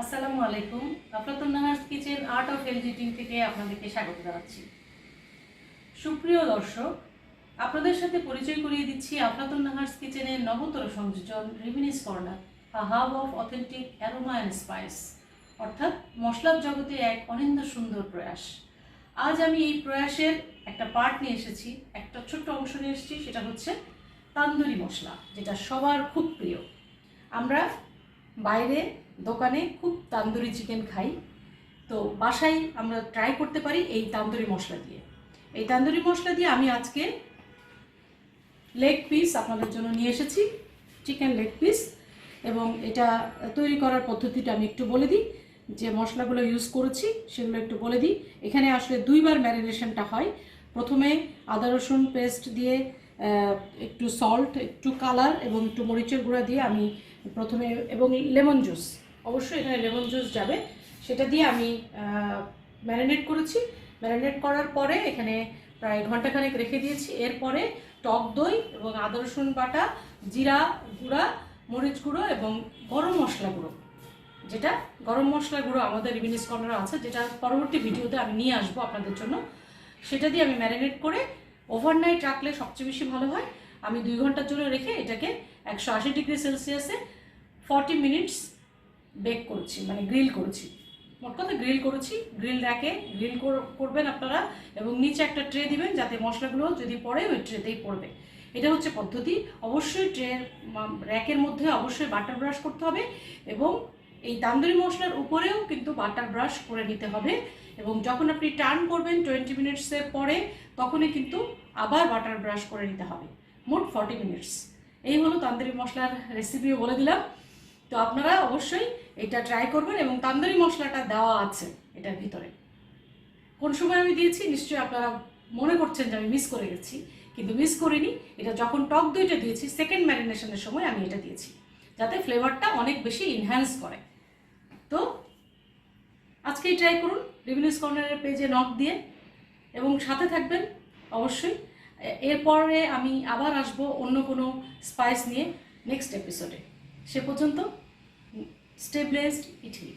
আসসালামু আলাইকুম। Aflatun Nahar's kitchen art of health থেকে আপনাদেরকে স্বাগত জানাচ্ছি। সুপ্রিয় দর্শক, আপনাদের সাথে পরিচয় করিয়ে দিচ্ছি আফলাতুন নাহার্স কিচেনের নবতর সংযোজন রিভিনিস corner a hub of authentic aroma and spice অর্থাৎ মশলার জগতে এক অনিন্দ সুন্দর প্রয়াস। আজ আমি এই প্রয়াসের একটা পার্ট নিয়ে এসেছি, একটা ছোট্ট অংশ নিয়ে এসেছি, সেটা হচ্ছে তান্দুরি মশলা, যেটা সবার খুব প্রিয়। আমরা বাইরে দোকানে খুব তান্দুরি চিকেন খাই। তো বাসায় আমরা ট্রাই করতে পারি এই তান্দুরি মশলা দিয়ে। এই তান্দুরি মশলা দিয়ে আমি আজকে লেগ পিস আপনাদের জন্য নিয়ে এসেছি চিকেন লেগ পিস এবং এটা তৈরি করার পদ্ধতিটা আমি একটু বলে দিই, যে মশলাগুলো ইউজ করেছি সেগুলো একটু বলে দিই। এখানে আসলে দুইবার ম্যারিনেশনটা হয়। প্রথমে আদা, রসুন পেস্ট দিয়ে একটু সল্ট একটু কালার এবং একটু মরিচের গুঁড়া দিয়ে আমি প্রথমে এবং লেমন জুস। অবশ্যই এখানে লেমন জুস যাবে। সেটা দিয়ে আমি ম্যারিনেট করেছি। ম্যারিনেট করার পরে এখানে প্রায় ঘন্টাখানেক রেখে দিয়েছি। এরপরে টক দই এবং আদা, রসুন বাটা, জিরা গুঁড়া, মরিচ গুঁড়ো এবং গরম মশলা গুঁড়ো। যেটা গরম মশলা গুঁড়ো আমাদের রিভিনিস কর্নারে আছে, যেটা পরবর্তী ভিডিওতে আমি নিয়ে আসব আপনাদের জন্য। সেটা দিয়ে আমি ম্যারিনেট করে ওভারনাইট রাখলে সবচেয়ে বেশি ভালো হয়। আমি দুই ঘণ্টার জন্য রেখে এটাকে একশো আশি ডিগ্রি সেলসিয়াসে ফর্টি মিনিটস বেক করছি মানে গ্রিল করছি। মোট কথা গ্রিল করেছি, গ্রিল র্যাকে গ্রিল করবেন আপনারা এবং নিচে একটা ট্রে দিবেন যাতে মশলাগুলো যদি পড়ে ওই ট্রেতেই পড়বে। এটা হচ্ছে পদ্ধতি। অবশ্যই ট্রে র্যাকের মধ্যে অবশ্যই বাটার ব্রাশ করতে হবে এবং এই তান্দুরি মশলার উপরেও কিন্তু বাটার ব্রাশ করে নিতে হবে এবং যখন আপনি টার্ন করবেন টোয়েন্টি মিনিটসের পরে তখনই কিন্তু আবার বাটার ব্রাশ করে নিতে হবে। মোট ফর্টি মিনিটস এই হলো তান্দুরি মশলার রেসিপিও বলে দিলাম। তো আপনারা অবশ্যই এটা ট্রাই করবেন এবং তান্দুরি মশলাটা দেওয়া আছে এটার ভিতরে। কোন সময় আমি দিয়েছি, নিশ্চয়ই আপনারা মনে করছেন যে আমি মিস করে গেছি, কিন্তু মিস করিনি। এটা যখন টক দইটা দিয়েছি সেকেন্ড ম্যারিনেশনের সময় আমি এটা দিয়েছি, যাতে ফ্লেভারটা অনেক বেশি ইনহ্যান্স করে। তো আজকেই ট্রাই করুন। রিভিনিউস কর্নারের পেজে নক দিয়ে। এবং সাথে থাকবেন অবশ্যই। এরপরে আমি আবার আসব অন্য কোনো স্পাইস নিয়ে নেক্সট এপিসোডে সে পর্যন্ত স্টে ব্লেসড ইটলি